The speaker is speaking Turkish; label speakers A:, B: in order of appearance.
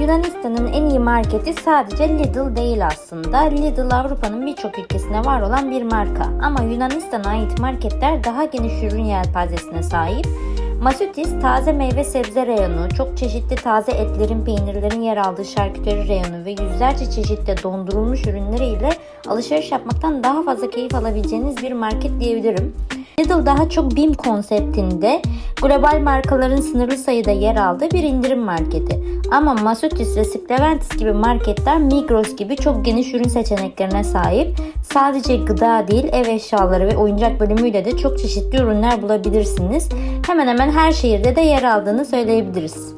A: Yunanistan'ın en iyi marketi sadece Lidl değil aslında. Lidl Avrupa'nın birçok ülkesine var olan bir marka. Ama Yunanistan'a ait marketler daha geniş ürün yelpazesine sahip. Masutis taze meyve sebze reyonu, çok çeşitli taze etlerin, peynirlerin yer aldığı şarküteri reyonu ve yüzlerce çeşitte dondurulmuş ürünleriyle alışveriş yapmaktan daha fazla keyif alabileceğiniz bir market diyebilirim. Lidl daha çok BİM konseptinde global markaların sınırlı sayıda yer aldığı bir indirim marketi. Ama Masutis ve Skleventis gibi marketler Migros gibi çok geniş ürün seçeneklerine sahip. Sadece gıda değil ev eşyaları ve oyuncak bölümüyle de çok çeşitli ürünler bulabilirsiniz. Hemen hemen her şehirde de yer aldığını söyleyebiliriz.